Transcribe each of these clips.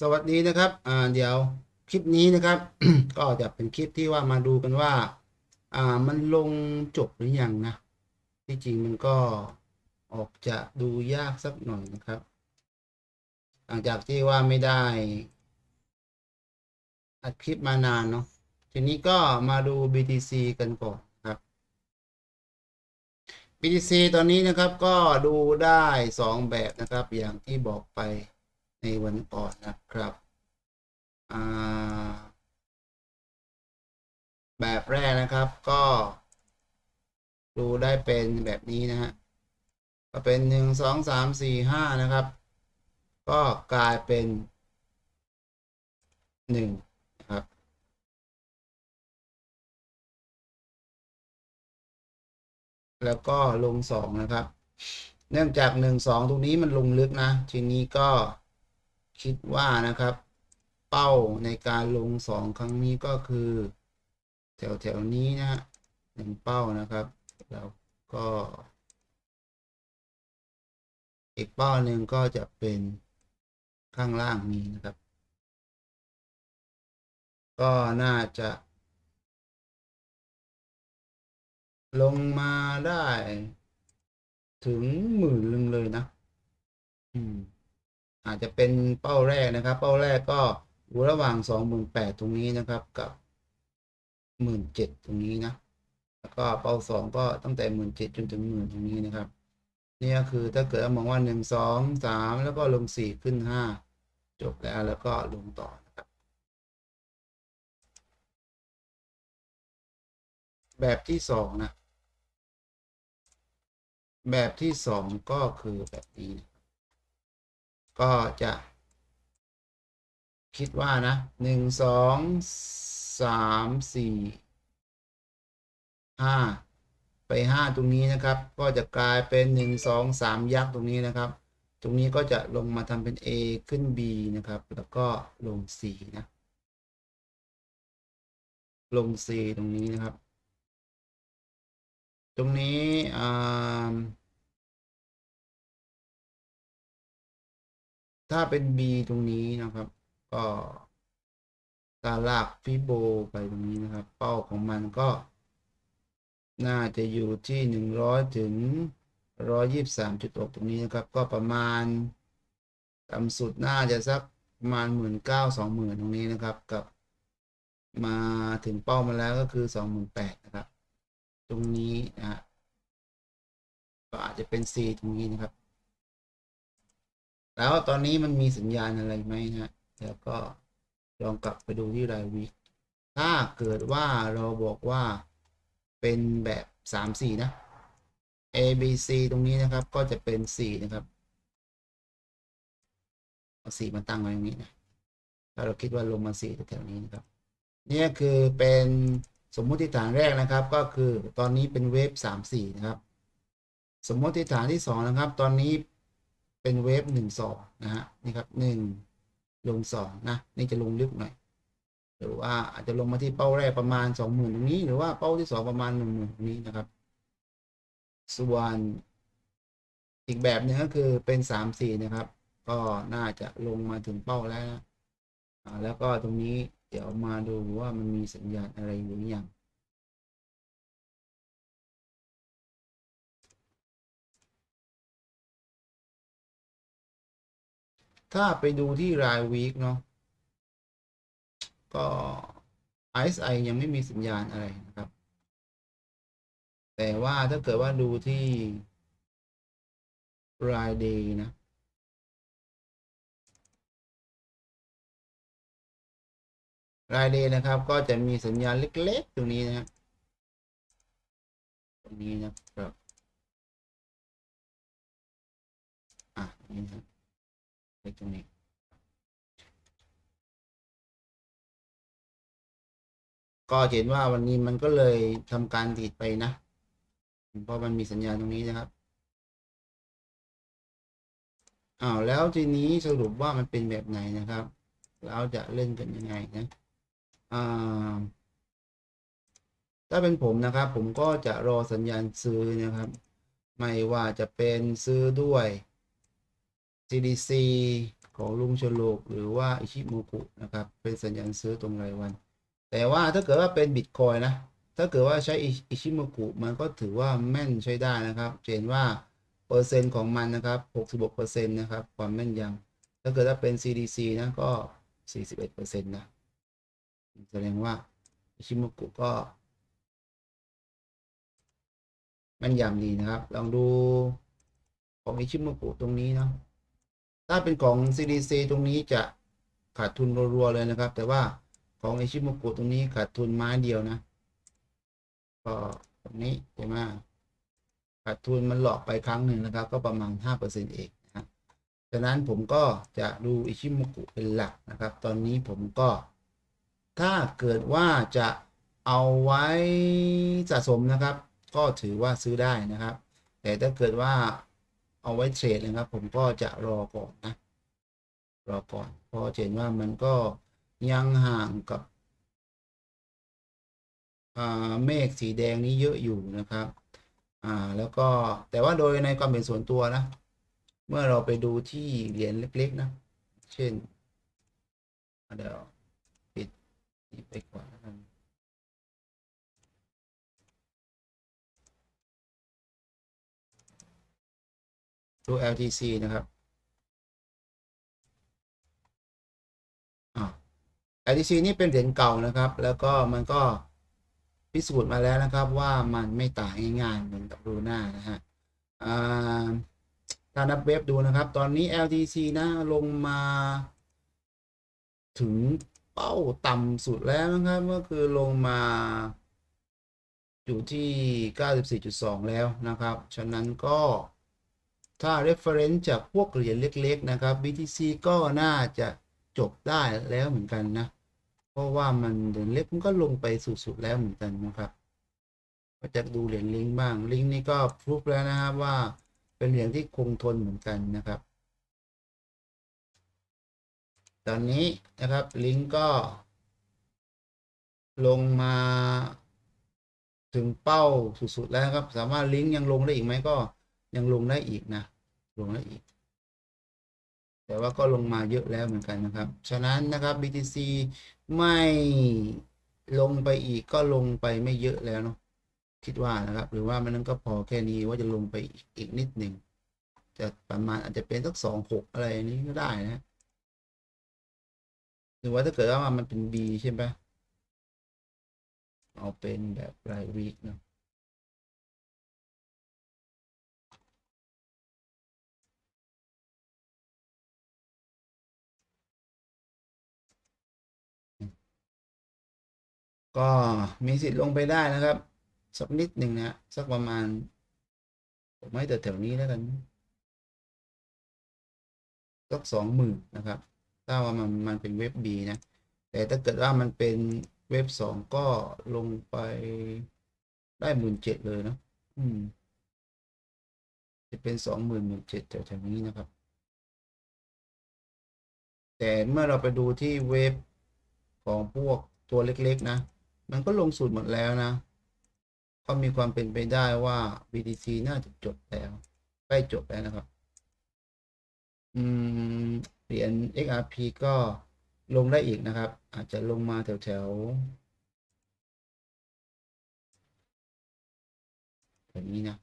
สวัสดีนะครับอ่าเดี๋ยวคลิปนี้นะครับ ก็จะเป็นคลิปที่ว่ามาดูกันว่า อ่ามันลงจบหรือยังนะ ที่จริงมันก็ออกจะดูยากสักหน่อยนะครับหลังจากที่ว่าไม่ได้อัดคลิปมานานเนาะทีนี้ก็มาดู BTC กันก่อนครับ BTC ตอนนี้นะครับก็ดูได้สองแบบนะครับ อย่างที่บอกไป ในวันก่อนนะครับ แบบแรกนะครับก็ดูได้เป็นแบบนี้นะฮะก็เป็นหนึ่งสองสามสี่ห้านะครับ ก็กลายเป็นหนึ่งนะครับแล้วก็ลงสองนะครับ เนื่องจากหนึ่งสองตรงนี้มันลงลึกนะ ทีนี้ก็ คิดว่านะครับ เป้าในการลงสองครั้งนี้ก็คือ แถวแถวนี้นะหนึ่งเป้านะครับ แล้วก็ อีกเป้าหนึ่งก็จะเป็นข้างล่างนี้นะครับ ก็น่าจะ ลงมาได้ถึงหมื่นลึงเลยนะ อืม อาจจะเป็นเป้าแรกนะครับ เป้าแรกก็อยู่ระหว่างสองหมื่นแปดตรงนี้นะครับกับหมื่นเจ็ดตรงนี้นะแล้วก็เป้าสองก็ตั้งแต่หมื่นเจ็ดจนถึงหมื่นตรงนี้นะครับนี่ก็คือถ้าเกิดมองว่าหนึ่งสองสามแล้วก็ลงสี่ขึ้นห้าจบแล้วแล้วก็ลงต่อนะครับ แบบที่สองนะแบบที่สองก็คือแบบนี้นะ ก็จะคิดว่านะหนึ่งสองสามสี่ห้าไปห้าตรงนี้นะครับ ก็จะกลายเป็นหนึ่งสองสามยักษ์ตรงนี้นะครับ ตรงนี้ก็จะลงมาทำเป็น A ขึ้น B นะครับ แล้วก็ลง C นะ ลง C ตรงนี้นะครับ ตรงนี้อ่า ถ้าเป็น B ตรงนี้นะครับ ก็การลากฟิโบไปตรงนี้นะครับ เป้าของมันก็ น่าจะอยู่ที่หนึ่งร้อยถึงร้อยยี่สิบสามจุดตรงนี้นะครับ ก็ประมาณต่ำสุดน่าจะสักประมาณหมื่นเก้าสองหมื่นตรงนี้นะครับ กับมาถึงเป้ามาแล้วก็คือสองหมื่นแปดนะครับ ตรงนี้นะก็อาจจะเป็น C ตรงนี้นะครับ แล้วตอนนี้มันมีสัญญาณอะไรไหมนะฮะแล้วก็ลองกลับไปดูที่รายวิกถ้าเกิดว่าเราบอกว่าเป็นแบบสามสี่นะ A B C ตรงนี้นะครับก็จะเป็นสี่นะครับเอาสี่มาตั้งไว้ตรงนี้นะถ้าเราคิดว่าลงมาสี่แถวนี้นะครับเนี่ยคือเป็นสมมุติฐานแรกนะครับ ก็คือตอนนี้เป็นเวฟสามสี่นะครับ สมมติฐานที่สองนะครับ ตอนนี้ เป็นเวฟหนึ่งสองนะฮะนี่ครับหนึ่งลงสองนะนี่จะลงลึกหน่อยหรือว่าอาจจะลงมาที่เป้าแรกประมาณสองหมื่นตรงนี้ หรือว่าเป้าที่สองประมาณหนึ่งหมื่นตรงนี้นะครับ ส่วนอีกแบบหนึงก็คือเป็นสามสี่นะครับ ก็น่าจะลงมาถึงเป้าแล้วนะแล้วก็ตรงนี้เดี๋ยวมาดูว่ามันมีสัญญาณอะไรอยู่หรือยัง ถ้าไปดูที่รายวีคเนาะก็ RSI ยังไม่มีสัญญาณอะไรนะครับ แต่ว่าถ้าเกิดว่าดูที่ราย day นะ ราย day นะครับ ก็จะมีสัญญาณเล็ก ๆ ตรงนี้นะครับตรงนี้นะครับ อะนี่นะครับ ตรงนี้ก็เห็นว่าวันนี้มันก็เลยทำการดีดไปนะเพราะมันมีสัญญาณตรงนี้นะครับอ้าวแล้วทีนี้สรุปว่ามันเป็นแบบไหนนะครับแล้วจะเล่นกันยังไงนะอ่าถ้าเป็นผมนะครับ ผมก็จะรอสัญญาณซื้อนะครับ ไม่ว่าจะเป็นซื้อด้วย CDC ของลุงชโลกหรือว่าอิชิโมกุนะครับ เป็นสัญญาณซื้อตรงรายวัน แต่ว่าถ้าเกิดว่าเป็นบิตคอยนะ ถ้าเกิดว่าใช้อิชิโมกุมันก็ถือว่าแม่นใช้ได้นะครับเห็นว่าเปอร์เซ็นต์ของมันนะครับ66%นะครับ ความแม่นยำ ถ้าเกิดว่าเป็น CDC นะก็ 41%นะ แสดงว่าอิชิโมกุก็แม่นยำดีนะครับ ลองดูของอิชิโมกุตรงนี้เนาะ ถ้าเป็นของ CDC ตรงนี้จะขาดทุนรัวๆเลยนะครับ แต่ว่าของไอชิโมกุตรงนี้ขาดทุนไม้เดียวนะก็ตรงนี้ใช่ไหมขาดทุนมันหลอกไปครั้งหนึ่งนะครับ ก็ประมาณ 5%เองนะฉะนั้นผมก็จะดูอิชิโมกุเป็นหลักนะครับ ตอนนี้ผมก็ ถ้าเกิดว่าจะเอาไว้สะสมนะครับ ก็ถือว่าซื้อได้นะครับ แต่ถ้าเกิดว่า เอาไว้เทรดนะครับ ผมก็จะรอก่อนนะ รอก่อนเพราะเห็นว่ามันก็ยังห่างกับเมฆสีแดงนี้เยอะอยู่นะครับ อ่า แล้วก็แต่ว่าโดยในความเป็นส่วนตัวนะ เมื่อเราไปดูที่เหรียญเล็ก ๆ นะ เช่น เดี๋ยวปิดนี่ไปก่อนนะครับ ดู LTC นะครับอ LTC นี่เป็นเหรียญเก่านะครับ แล้วก็มันก็พิสูจน์มาแล้วนะครับว่ามันไม่ตายง่ายๆเหมือนกับลูน่านะฮะถ้านับเว็บดูนะครับ ตอนนี้ LTC นะลงมา ถึงเป้าต่ำสุดแล้วนะครับก็คือลงมาอยู่ที่ 94.2 แล้วนะครับ ฉะนั้นก็ ถ้า reference จากพวกเหรียญเล็ก ๆ นะครับ BTC ก็น่าจะจบได้แล้วเหมือนกันนะ เพราะว่ามันเหรียญเล็กมันก็ลงไปสุดๆแล้วเหมือนกันนะครับก็จะดูเหรียญลิงก์บ้าง ลิงก์นี่ก็พรูฟแล้วนะครับว่าเป็นเหรียญที่คงทนเหมือนกันนะครับ ตอนนี้นะครับลิงก์ก็ ลงมาถึงเป้าสุดๆแล้วครับ สามารถลิงก์ยังลงได้อีกไหมก็ ยังลงได้อีกนะ ลงได้อีก แต่ว่าก็ลงมาเยอะแล้วเหมือนกันนะครับ ฉะนั้นนะครับ BTC ไม่ลงไปอีกก็ลงไปไม่เยอะแล้วเนาะคิดว่านะครับ หรือว่ามันนั้นก็พอแค่นี้ว่าจะลงไปอีกอีกนิดหนึ่งจะประมาณอาจจะเป็นสักสองหกอะไรนี้ก็ได้นะหรือว่าถ้าเกิดว่ามันเป็น B ใช่ไหมเอาเป็นแบบรายวีคเนาะ ก็มีสิทธิ์ลงไปได้นะครับ สักนิดหนึ่งนะสักประมาณ ผมให้แต่แถวนี้แล้วกันสักสองหมื่นนะครับ ถ้าว่ามันมันเป็นเว็บ B นะ แต่ถ้าเกิดว่ามันเป็นเว็บสองก็ลงไปได้หมื่นเจ็ดเลยเนาะอืม จะเป็นสองหมื่นหมื่นเจ็ดแถวๆนี้นะครับ แต่เมื่อเราไปดูที่เว็บของพวกตัวเล็กๆนะ มันก็ลงสูตรหมดแล้วนะ ก็มีความเป็นไปได้ว่า BTC น่าจะจบแล้วใกล้จบแล้วนะครับ อืม เหรียญ XRP ก็ลงได้อีกนะครับ อาจจะลงมาแถวแถวแบบนี้นะ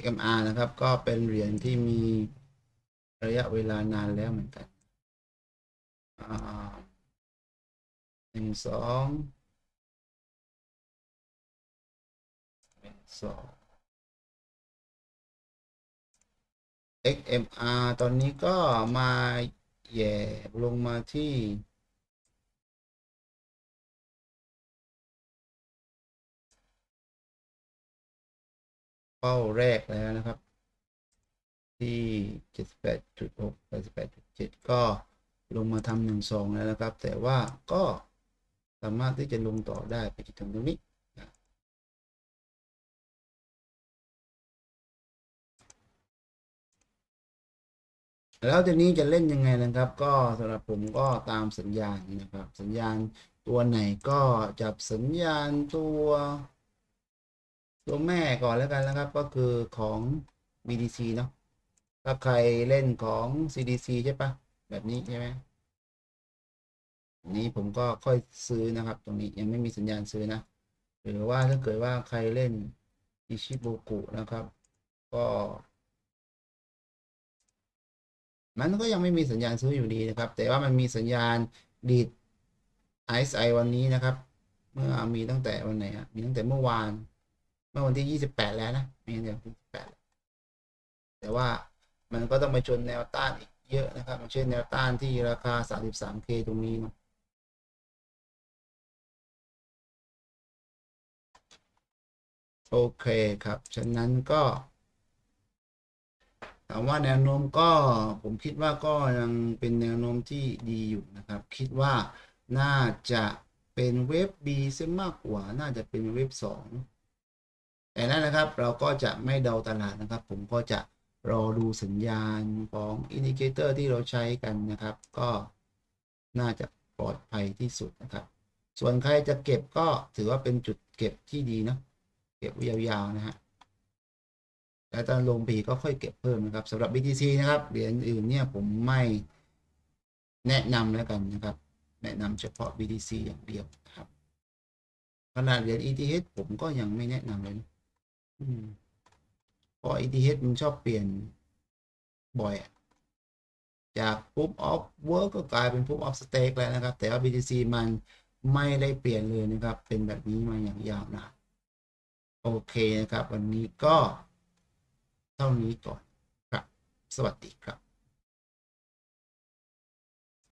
XMR นะครับ ก็เป็นเหรียญที่มีระยะเวลานานแล้วเหมือนกันหนึ่งสองหนึ่งสอง XMR ตอนนี้ก็มาแย่ลงมาที่ เป้าแรกแล้วนะครับ ที่เจ็ดสิบแปดจุดหกแปดสิบแปดจุดเจ็ดก็ลงมาทำหนึ่งสองแล้วนะครับ แต่ว่าก็สามารถที่จะลงต่อได้ไปจนถึงตรงนี้แล้วทีนี้จะเล่นยังไงนะครับ ก็สำหรับผมก็ตามสัญญาณนะครับ สัญญาณตัวไหนก็จับสัญญาณตัว ตัวแม่ก่อนแล้วกันนะครับ ก็คือของ BTC เนาะถ้าใครเล่นของ CDC ใช่ปะแบบนี้ใช่ไหมนี้ผมก็ค่อยซื้อนะครับ ตรงนี้ยังไม่มีสัญญาณซื้อนะ หรือว่าถ้าเกิดว่าใครเล่นอิชิโบกุนะครับ ก็ มันก็ยังไม่มีสัญญาณซื้ออยู่ดีนะครับ แต่ว่ามันมีสัญญาณดีด RSI วันนี้นะครับ เมื่อมีตั้งแต่วันไหนอะมีตั้งแต่เมื่อวาน มื่อวันที่ 28 แล้วนะมีตั้งแต่วันที่28 แต่ว่ามันก็ต้องไปชนแนวต้านอีกเยอะนะครับเช่นแนวต้านที่ราคา 33K ตรงนี้นะโอเคครับ ฉะนั้นก็ถามว่าแนวโน้มก็ผมคิดว่าก็ยังเป็นแนวโน้มที่ดีอยู่นะครับ คิดว่าน่าจะเป็นเว็บ B ซะมากกว่าน่าจะเป็นเว็บ2 แต่นั่นนะครับเราก็จะไม่เดาตลาดนะครับ ผมก็จะรอดูสัญญาณของอินดิเคเตอร์ที่เราใช้กันนะครับ ก็น่าจะปลอดภัยที่สุดนะครับ ส่วนใครจะเก็บก็ถือว่าเป็นจุดเก็บที่ดีนะเก็บไว้ยาวๆนะฮะแล้วตอนลงปีก็ค่อยเก็บเพิ่มนะครับสำหรับ BTC นะครับเหรียญอื่นเนี่ยผมไม่แนะนำแล้วกันนะครับ แนะนำเฉพาะ BTC อย่างเดียวครับขนาดเหรียญ ETH ผมก็ยังไม่แนะนำเลยนะ เพราะ ETH มันชอบเปลี่ยนบ่อย จาก proof of work ก็กลายเป็น proof of stake แล้วนะครับ แต่ว่า BTC มันไม่ได้เปลี่ยนเลยนะครับ เป็นแบบนี้มาอย่างยาวนานโอเคนะครับ วันนี้ก็เท่านี้ก่อนครับ สวัสดีครับ